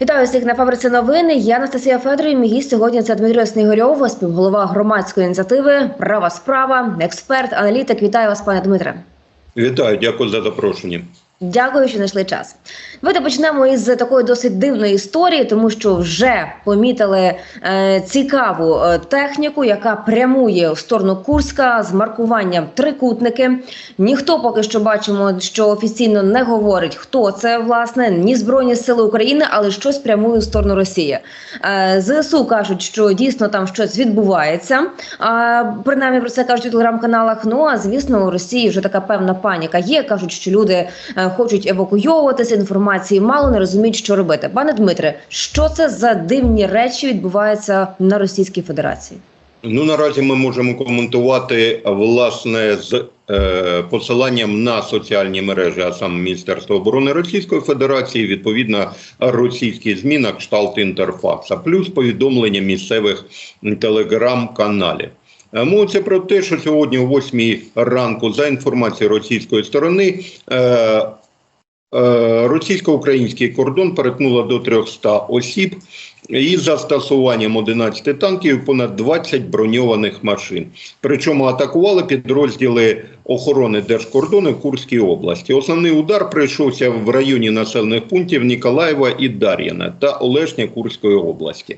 Вітаю всіх на фабриці новини. Я Анастасія Федорів. Мій сьогодні це Дмитро Снігорьов, співголова громадської ініціативи Права справа, експерт, аналітик. Вітаю вас, пане Дмитре. Вітаю, дякую за запрошення. Дякую, що знайшли час. Давайте почнемо із такої досить дивної історії, тому що вже помітили е, цікаву е, техніку, яка прямує в сторону Курська з маркуванням трикутники. Ніхто поки що бачимо, що офіційно не говорить, хто це власне, ні Збройні Сили України, але щось прямує в сторону Росії. Е, ЗСУ кажуть, що дійсно там щось відбувається. А принаймні про це кажуть у телеграм-каналах. Ну а звісно, у Росії вже така певна паніка є. кажуть, що люди е, хочуть евакуйовуватися. Інформації мало не розуміють, що робити. Пане Дмитре, що це за дивні речі відбуваються на Російській Федерації? Ну наразі ми можемо коментувати власне з е, посиланням на соціальні мережі, а саме Міністерство оборони Російської Федерації, відповідно російські змі на кшталт інтерфакса, плюс повідомлення місцевих телеграм-каналів. Е, Мовиться про те, що сьогодні о 8 ранку, за інформацією російської сторони, е, російсько-український кордон перетнуло до 300 осіб із застосуванням 11 танків понад 20 броньованих машин. Причому атакували підрозділи охорони держкордону в Курській області. Основний удар прийшовся в районі населених пунктів Ніколаєва і Дар'яна та Олешня Курської області.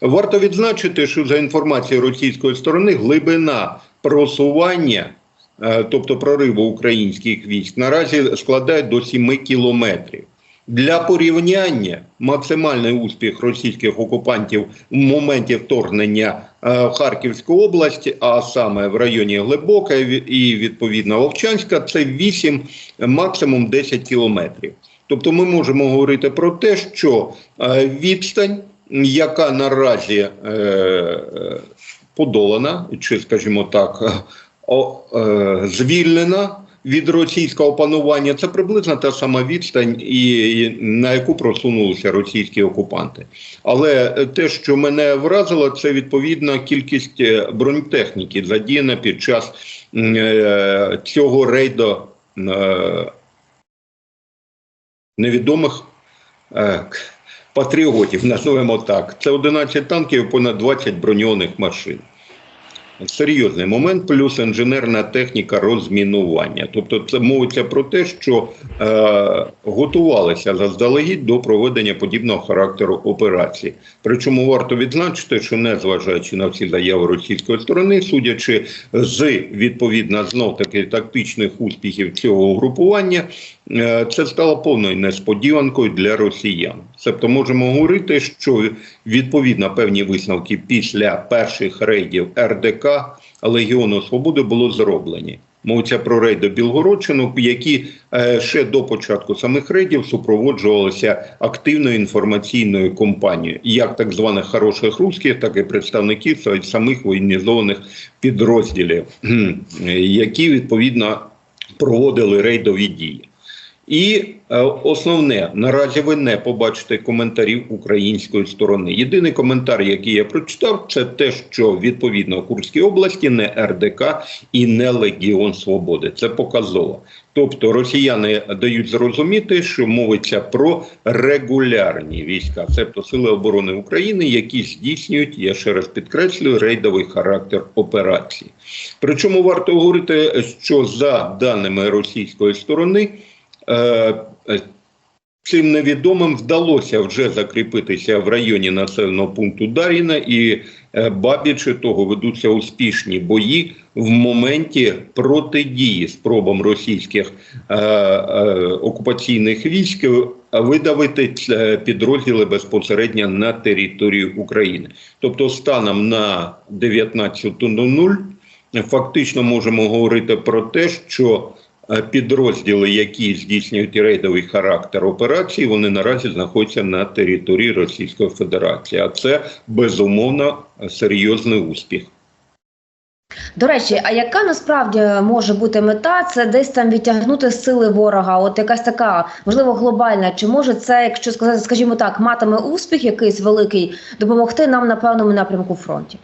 Варто відзначити, що за інформацією російської сторони глибина просування. Е, Тобто прориву українських військ наразі складає до 7 кілометрів. Для порівняння максимальний успіх російських окупантів в моменті вторгнення е, в Харківську область, а саме в районі Глибока і відповідно Вовчанська, це 8, максимум 10 кілометрів. Тобто ми можемо говорити про те, що е, відстань, яка наразі подолана, чи, скажімо так, звільнена від російського панування, це приблизно та сама відстань, і, на яку просунулися російські окупанти. Але те, що мене вразило, це відповідна кількість е, бронетехніки, задіяна під час е, цього рейду е, невідомих е, патріотів, називаємо так. Це 11 танків, і понад 20 броньованих машин. Серйозний момент, плюс інженерна техніка розмінування. Тобто, це мовиться про те, що е, готувалися заздалегідь до проведення подібного характеру операції. Причому варто відзначити, що незважаючи на всі заяви російської сторони, судячи з відповідно знов таки тактичних успіхів цього угрупування, це стало повною несподіванкою для росіян. Тобто можемо говорити, що відповідно певні висновки після перших рейдів РДК Легіону Свободи було зроблені. Мовиться про рейди Білгородщину, які е, ще до початку самих рейдів супроводжувалися активною інформаційною кампанією, як так званих хороших русських, так і представників самих воєнізованих підрозділів, які відповідно проводили рейдові дії. І е, основне наразі ви не побачите коментарів української сторони. Єдиний коментар, який я прочитав, це те, що відповідно Курській області не РДК і не Легіон Свободи. Це показово. Тобто росіяни дають зрозуміти, що мовиться про регулярні війська, тобто сили оборони України, які здійснюють, я ще раз підкреслюю, рейдовий характер операції. Причому варто говорити, що за даними російської сторони. Е, цим невідомим вдалося вже закріпитися в районі населеного пункту Даріна, і е, бабіче того ведуться успішні бої в моменті протидії спробам російських е, е, окупаційних військ видавити підрозділи безпосередньо на територію України. Тобто, станом на 19.00 фактично можемо говорити про те, що Підрозділи, які здійснюють рейдовий характер операції, вони наразі знаходяться на території Російської Федерації. А це безумовно серйозний успіх. До речі, а яка насправді може бути мета? Це десь там відтягнути сили ворога? От якась така можливо глобальна? Чи може це, якщо сказати, скажімо так, матиме успіх якийсь великий, допомогти нам на певному напрямку фронті?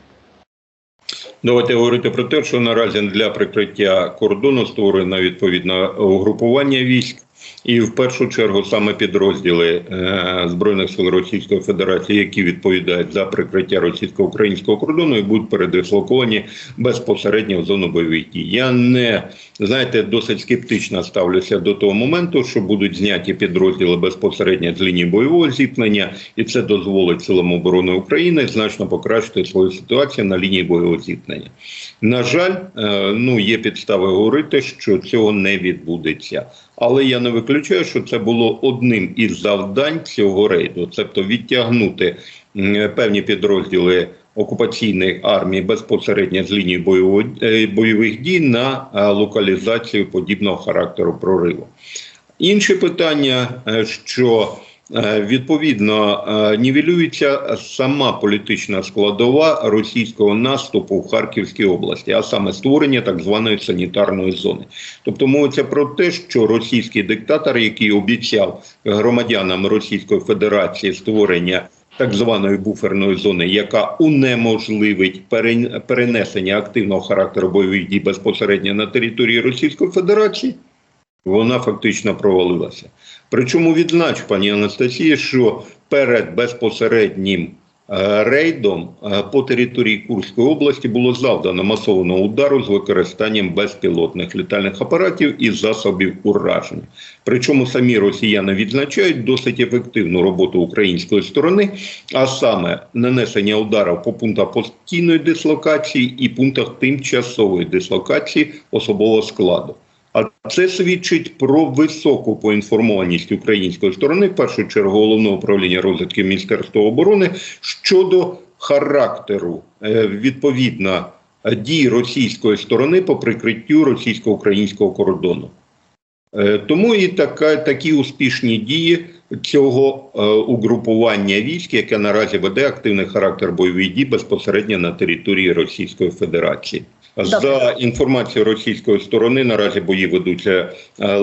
Давайте говорити про те, що наразі для прикриття кордону створено відповідне угрупування військ. І в першу чергу саме підрозділи е, Збройних сил Російської Федерації, які відповідають за прикриття російсько-українського кордону, і будуть передислоковані безпосередньо в зону бойових дій. Я не знаєте, досить скептично ставлюся до того моменту, що будуть зняті підрозділи безпосередньо з лінії бойового зіткнення, і це дозволить силам оборони України значно покращити свою ситуацію на лінії бойового зіткнення. На жаль, е, ну є підстави говорити, що цього не відбудеться. Але я не виключаю, що це було одним із завдань цього рейду, тобто відтягнути певні підрозділи окупаційної армії безпосередньо з лінії е, бойових дій на е, локалізацію подібного характеру прориву. Інше питання, е, що відповідно е, нівелюється сама політична складова російського наступу в Харківській області, а саме створення так званої санітарної зони. Тобто мовиться про те, що російський диктатор, який обіцяв громадянам Російської Федерації створення так званої буферної зони, яка унеможливить перенесення активного характеру бойових дій безпосередньо на території Російської Федерації, вона фактично провалилася. Причому відзнач, пані Анастасія, що перед безпосереднім е, рейдом е, по території Курської області було завдано масованого удару з використанням безпілотних літальних апаратів і засобів ураження. Причому самі росіяни відзначають досить ефективну роботу української сторони, а саме нанесення ударів по пунктах постійної дислокації і пунктах тимчасової дислокації особового складу. А це свідчить про високу поінформованість української сторони, в першу чергу головного управління розвитки Міністерства оборони щодо характеру е, відповідно дій російської сторони по прикриттю російсько-українського кордону. Е, Тому і така, такі успішні дії цього е, угрупування військ, яке наразі веде активний характер бойових дій безпосередньо на території Російської Федерації. За інформацією російської сторони, наразі бої ведуться е, е,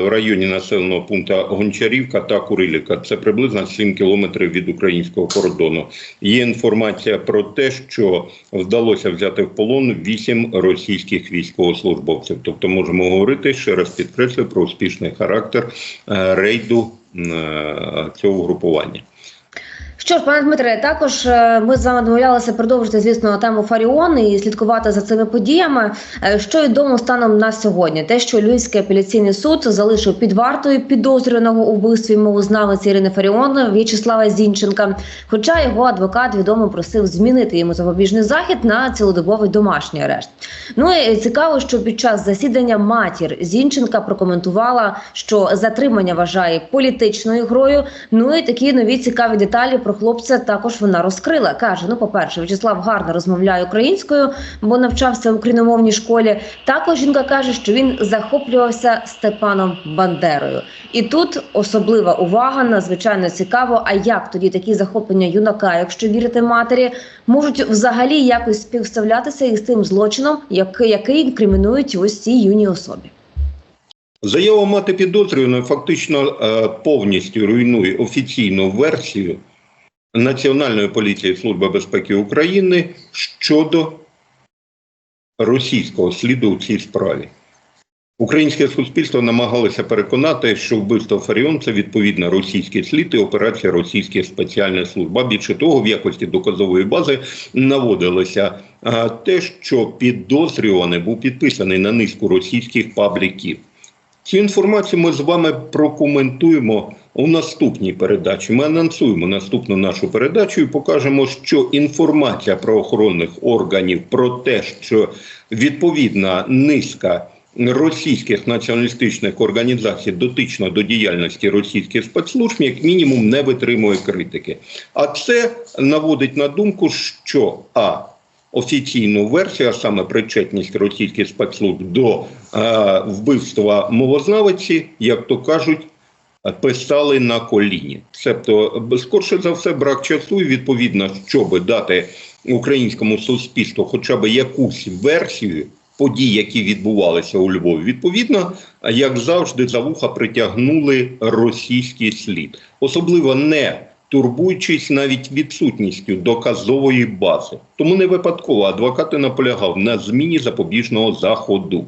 в районі населеного пункту Гончарівка та Курилівка. Це приблизно 7 кілометрів від українського кордону. Є інформація про те, що вдалося взяти в полон 8 російських військовослужбовців. Тобто можемо говорити ще раз підкреслю про успішний характер рейду цього групування. Що ж, пане Дмитре, також е, ми з вами домовлялися продовжити, звісно, тему Фаріон і слідкувати за цими подіями. Е, Що відомо станом на сьогодні? Те, що Львівський апеляційний суд залишив під вартою підозрюваного у вбивстві мовознавиці Ірини Фаріон В'ячеслава Зінченка. Хоча його адвокат відомо просив змінити йому запобіжний захід на цілодобовий домашній арешт. Ну і цікаво, що під час засідання матір Зінченка прокоментувала, що затримання вважає політичною грою. Ну і такі нові цікаві деталі про хлопця також вона розкрила. каже: ну, по-перше, В'ячеслав гарно розмовляє українською, бо навчався в україномовній школі. Також жінка каже, що він захоплювався Степаном Бандерою. І тут особлива увага, надзвичайно цікаво. А як тоді такі захоплення юнака, якщо вірити матері, можуть взагалі якось співставлятися із тим злочином, який, який інкримінують ось цій юній особі? Заява мати підозрюваної фактично е, повністю руйнує офіційну версію Національної поліції Служби безпеки України щодо російського сліду у цій справі. Українське суспільство намагалося переконати, що вбивство Фаріон це відповідно російський слід і операція російських спеціальних служб. А більше того, в якості доказової бази наводилося те, що підозрюваний був підписаний на низку російських пабліків. Цю інформацію ми з вами прокоментуємо у наступній передачі. Ми анонсуємо наступну нашу передачу і покажемо, що інформація правоохоронних органів про те, що відповідна низка російських націоналістичних організацій дотично до діяльності російських спецслужб, як мінімум, не витримує критики. А це наводить на думку, що а офіційну версію, а саме причетність російських спецслужб до е, вбивства мовознавиці, як то кажуть, писали на коліні. Тобто, скорше за все, брак часу і відповідно, щоб дати українському суспільству хоча б якусь версію подій, які відбувалися у Львові. Відповідно, як завжди, за вуха притягнули російський слід, особливо не турбуючись навіть відсутністю доказової бази. Тому не випадково адвокат наполягав на зміні запобіжного заходу.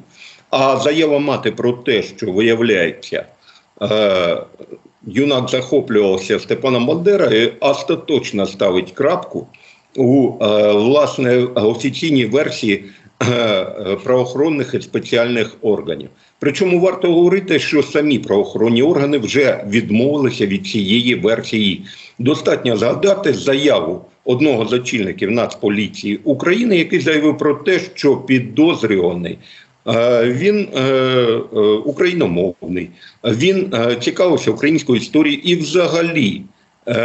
А заява мати про те, що виявляється, юнак захоплювався Степаном Бандерою, остаточно ставить крапку у е, власне офіційній версії е, е, правоохоронних і спеціальних органів. Причому варто говорити, що самі правоохоронні органи вже відмовилися від цієї версії. Достатньо згадати заяву одного з очільників Нацполіції України, який заявив про те, що підозрюваний. Е, Він е, е, україномовний, він цікавився українською історією і взагалі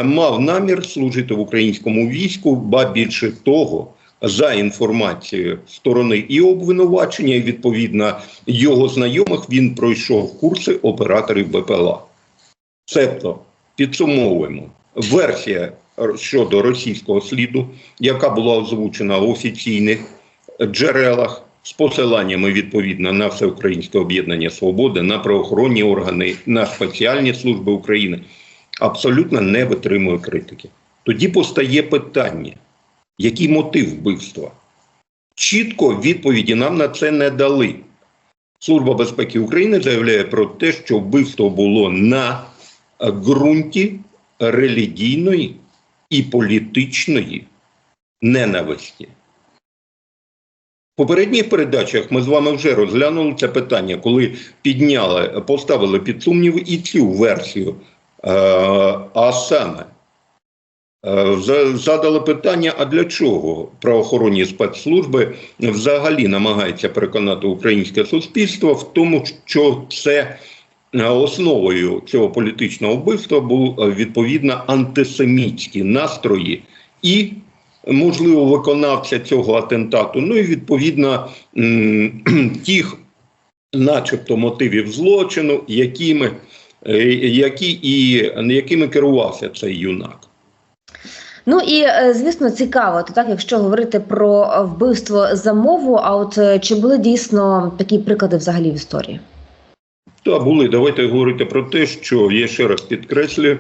мав намір служити в українському війську, ба більше того, за інформацією сторони і обвинувачення, і відповідно його знайомих він пройшов курси операторів БПЛА. Цебто підсумовуємо версія щодо російського сліду, яка була озвучена в офіційних джерелах з посиланнями відповідно на Всеукраїнське об'єднання свободи, на правоохоронні органи, на спеціальні служби України, абсолютно не витримує критики. Тоді постає питання, який мотив вбивства? Чітко відповіді нам на це не дали. Служба безпеки України заявляє про те, що вбивство було на ґрунті релігійної і політичної ненависті. Попередніх передачах ми з вами вже розглянули це питання, коли підняли, поставили під сумнів і цю версію. Е, а саме, е, задали питання: а для чого правоохоронні спецслужби взагалі намагаються переконати українське суспільство в тому, що це е, основою цього політичного вбивства був відповідно антисемітські настрої і, можливо, виконавця цього атентату, ну і відповідно тих, начебто, мотивів злочину, якими, е, які і якими керувався цей юнак. Ну і е, звісно цікаво, то так, якщо говорити про вбивство за мову, а от е, чи були дійсно такі приклади взагалі в історії? Та були. Давайте говорити про те, що я ще раз підкреслюю,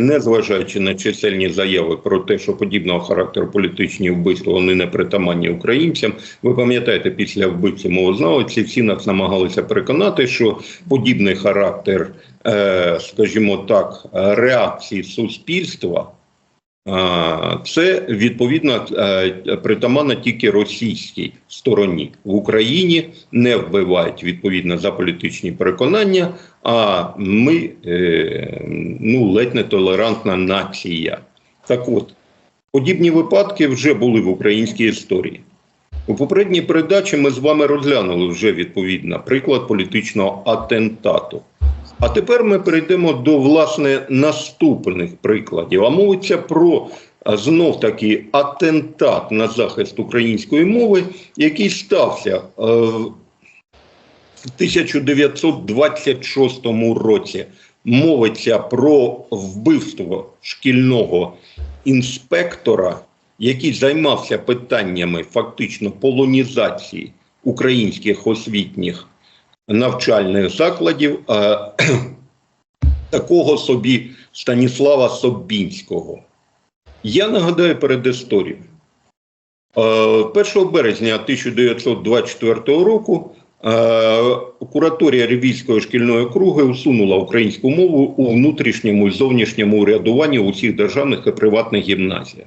незважаючи на чисельні заяви про те, що подібного характеру політичні вбивства вони не притаманні українцям. Ви пам'ятаєте, після вбивці мовознавці всі нас намагалися переконати, що подібний характер, е, скажімо так, реакції суспільства. Це відповідно е, притаманно тільки російській стороні в Україні не вбивають відповідно за політичні переконання. А ми е, ну ледь не толерантна нація. Так от подібні випадки вже були в українській історії. У попередній передачі ми з вами розглянули вже відповідно приклад політичного атентату. А тепер ми перейдемо до власне наступних прикладів. А мовиться про знов таки атентат на захист української мови, який стався е, в 1926 році. Мовиться про вбивство шкільного інспектора, який займався питаннями фактично полонізації українських освітніх навчальних закладів е, такого собі Станіслава Собінського. Я нагадаю перед історією. Е, 1 березня 1924 року е, кураторія Рівійської шкільної округи усунула українську мову у внутрішньому і зовнішньому урядуванні у всіх державних і приватних гімназіях.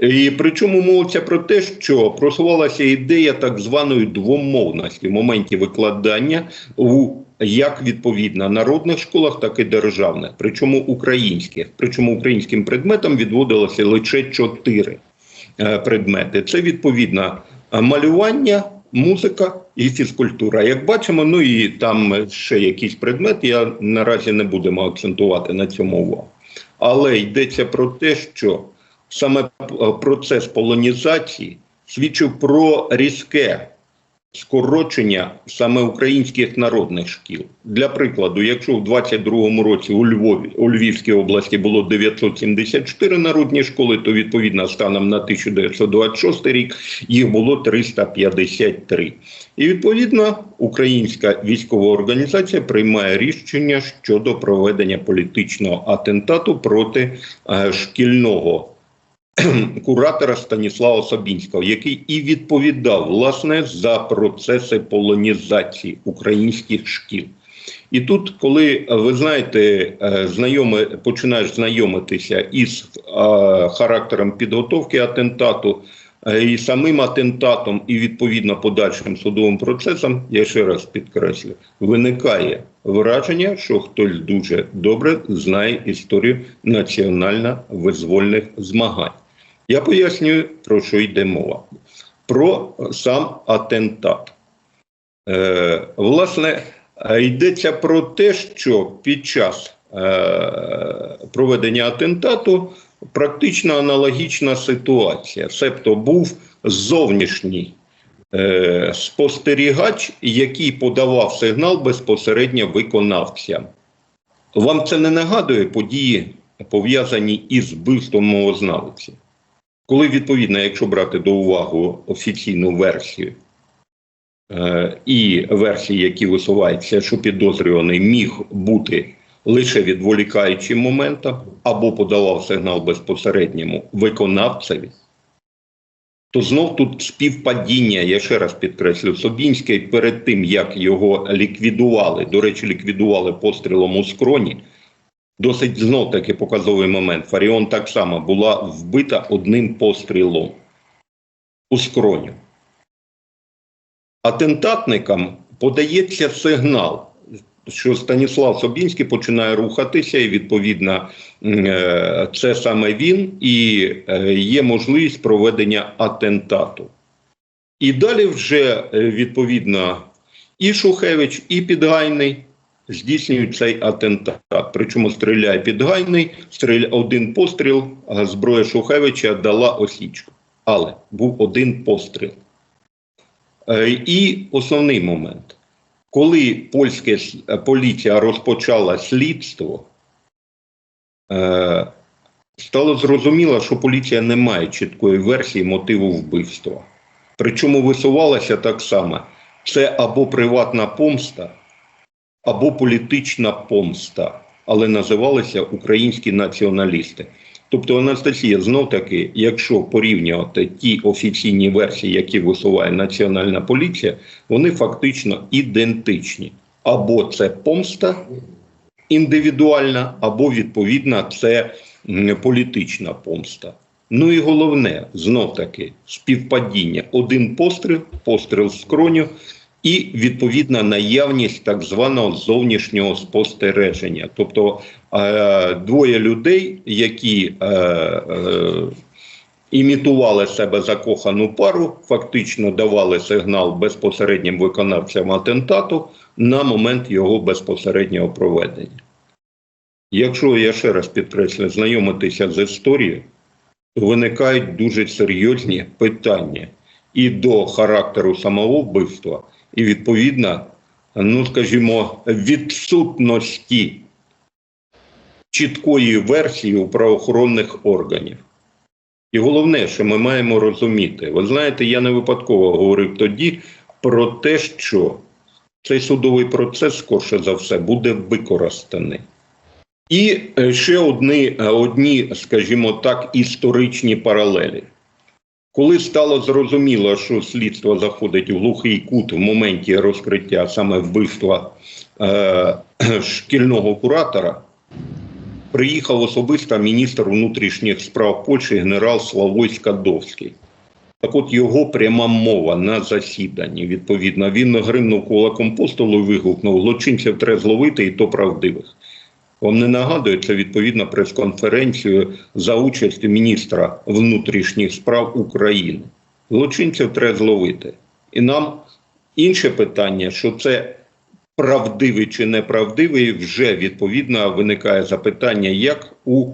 І причому мовиться про те, що просувалася ідея так званої двомовності в моменті викладання у як відповідно народних школах, так і державних, причому українських. Причому українським предметам відводилося лише чотири е, предмети. Це відповідно малювання, музика і фізкультура. Як бачимо, ну і там ще якісь предмети. Я наразі не будемо акцентувати на цьому увагу. Але йдеться про те, що саме е, процес полонізації свідчив про різке скорочення саме українських народних шкіл. Для прикладу, якщо в 22-му році у Львові у Львівській області було 974 народні школи, то відповідно станом на 1926 рік їх було 353. І відповідно українська військова організація приймає рішення щодо проведення політичного атентату проти е, шкільного куратора Станіслава Собінського, який і відповідав власне за процеси полонізації українських шкіл. І тут, коли ви знаєте, е, знайоми, починаєш знайомитися із е, характером підготовки атентату, і самим атентатом, і відповідно подальшим судовим процесом, я ще раз підкреслю, виникає враження, що хтось дуже добре знає історію національно-визвольних змагань. Я пояснюю, про що йде мова. Про сам атентат. Е, власне, е, йдеться про те, що під час е, проведення атентату практично аналогічна ситуація. Себто був зовнішній е, спостерігач, який подавав сигнал безпосередньо виконавцям. Вам це не нагадує події, пов'язані із вбивством мовознавців? Коли відповідно, якщо брати до уваги офіційну версію е, і версії, які висуваються, що підозрюваний міг бути лише відволікаючим моментом або подавав сигнал безпосередньому виконавцеві, то знов тут співпадіння, я ще раз підкреслю, Собінський перед тим, як його ліквідували, до речі, ліквідували пострілом у скроні, Досить знов таки показовий момент. Фаріон так само була вбита одним пострілом у скроню. Атентатникам подається сигнал, що Станіслав Собінський починає рухатися, і відповідно е, це саме він, і е, є можливість проведення атентату. І далі вже е, відповідно і Шухевич, і Підгайний здійснюють цей атентат. Причому стріляє підгайний, стріля один постріл, а зброя Шухевича дала осічку. Але був один постріл. І основний момент. Коли польська е, поліція розпочала слідство, е, стало зрозуміло, що поліція не має чіткої версії мотиву вбивства. Причому висувалося так само: це або приватна помста, або політична помста, але називалися українські націоналісти. Тобто, Анастасія, знов таки, якщо порівнювати ті офіційні версії, які висуває Національна поліція, вони фактично ідентичні. Або це помста індивідуальна, або відповідна це політична помста. Ну і головне, знов таки, співпадіння. Один постріл, постріл в скроню, і відповідна наявність так званого зовнішнього спостереження. Тобто е, двоє людей, які е, е, імітували себе закохану пару, фактично давали сигнал безпосереднім виконавцям атентату на момент його безпосереднього проведення. Якщо я ще раз підкреслю, знайомитися з історією, то виникають дуже серйозні питання і до характеру самого вбивства, і відповідно, ну скажімо, відсутності чіткої версії у правоохоронних органів. І головне, що ми маємо розуміти, ви знаєте, я не випадково говорив тоді про те, що цей судовий процес, скорше за все, буде використаний. І е, ще одні, е, одні, скажімо так, історичні паралелі. Коли стало зрозуміло, що слідство заходить в глухий кут в моменті розкриття саме вбивства е, шкільного куратора, приїхав особисто міністр внутрішніх справ Польщі генерал Славой Скадовський. Так от його пряма мова на засіданні, відповідно, він гримнув кулаком по і вигукнув: злочинців треба зловити, і то правдивих. Вам не нагадує це відповідно прес-конференцію за участю міністра внутрішніх справ України. Злочинців треба зловити. І нам інше питання, що це правдивий чи неправдивий, вже відповідно виникає запитання як у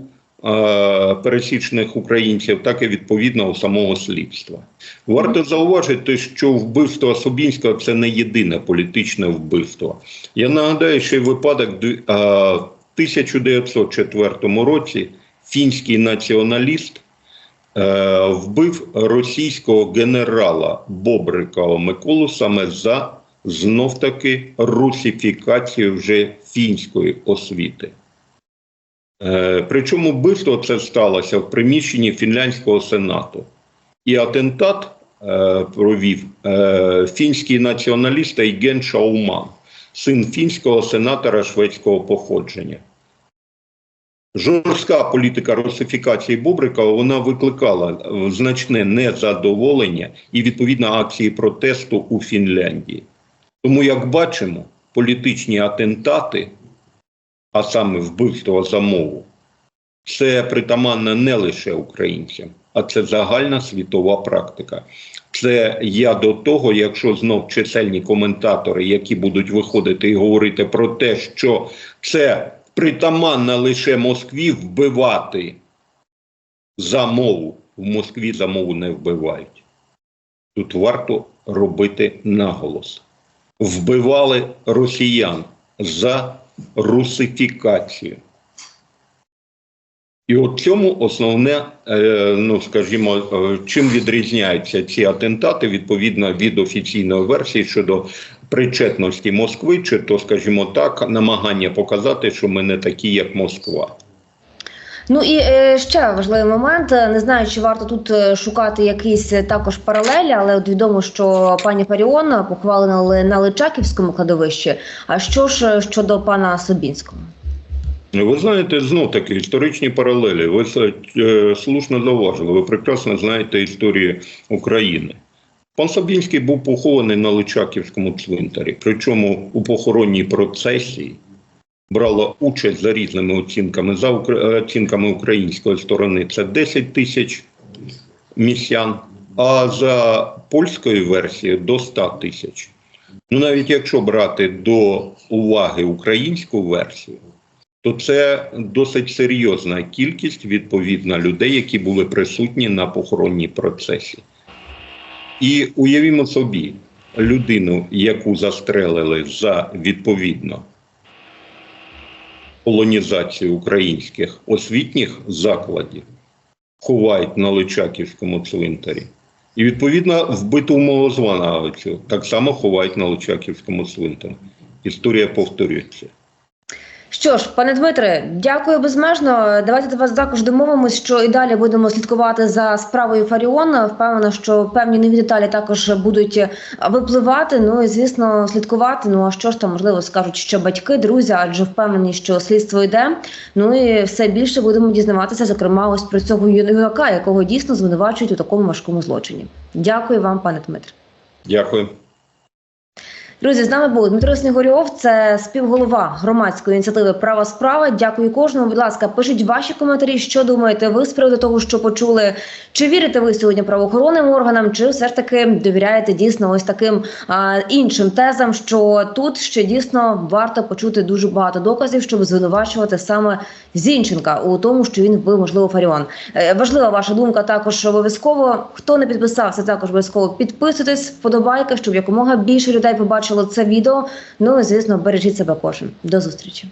е, пересічних українців, так і відповідно у самого слідства. Варто зауважити, що вбивство Собінського це не єдине політичне вбивство. Я нагадаю, що випадок е, 1904 році фінський націоналіст е, вбив російського генерала Бобрикова Миколу саме за знов таки русифікацію вже фінської освіти. Е, причому вбивство це сталося в приміщенні фінляндського сенату. І атентат е, провів фінський націоналіст Ейген Шауман. син фінського сенатора шведського походження. Жорстка політика русифікації Бобрика вона викликала е, значне незадоволення і відповідно акції протесту у Фінляндії. Тому, як бачимо, політичні атентати, а саме вбивство за мову, це притаманно не лише українцям, а це загальна світова практика. Це я до того, якщо знов чисельні коментатори, які будуть виходити і говорити про те, що це притаманно лише Москві вбивати за мову. В Москві за мову не вбивають. Тут варто робити наголос. Вбивали росіян за русифікацію. І от цьому основне, е, ну скажімо, е, чим відрізняються ці атентати відповідно від офіційної версії щодо причетності Москви, чи то, скажімо так, намагання показати, що ми не такі, як Москва. Ну і е, ще важливий момент. Е, Не знаю, чи варто тут е, шукати якісь також паралелі, але от відомо, що пані Фаріон похвалена на Личаківському кладовищі. А що ж щодо пана Собінського? Ви знаєте, знов таки історичні паралелі. Ви е, слушно зауважили, ви прекрасно знаєте історію України. Пан Собінський був похований на Личаківському цвинтарі, причому у похоронній процесії брала участь за різними оцінками. За оцінками української сторони це 10 тисяч містян, а за польською версією до 100 тисяч. Ну, навіть якщо брати до уваги українську версію, то це досить серйозна кількість відповідно людей, які були присутні на похоронній процесі. І уявімо собі людину, яку застрелили за відповідно полонізацію українських освітніх закладів, ховають на Личаківському цвинтарі. І відповідно вбиту Молозванавицю так само ховають на Личаківському цвинтарі. Історія повторюється. Що ж, пане Дмитре, дякую безмежно. Давайте до вас також домовимось, що і далі будемо слідкувати за справою Фаріон. Впевнена, що певні нові деталі також будуть випливати. Ну і звісно, слідкувати. Ну а що ж там можливо скажуть ще батьки, друзі, адже впевнені, що слідство йде. Ну і все більше будемо дізнаватися, зокрема, ось про цього юнака, якого дійсно звинувачують у такому важкому злочині. Дякую вам, пане Дмитре. Дякую. Друзі, з нами був Дмитро Снігурьов, це співголова громадської ініціативи Права справа. Дякую кожному. Будь ласка, пишіть ваші коментарі, що думаєте ви з приводу того, що почули. Чи вірите ви сьогодні правоохоронним органам, чи все ж таки довіряєте дійсно ось таким а, іншим тезам, що тут ще дійсно варто почути дуже багато доказів, щоб звинувачувати саме Зінченка у тому, що він вбив можливо Фаріон. Е, Важлива ваша думка також обов'язково. Хто не підписався, також обов'язково підписуйтесь, вподобайка, щоб якомога більше людей побачило це відео. Ну і звісно, бережіть себе кожен. До зустрічі.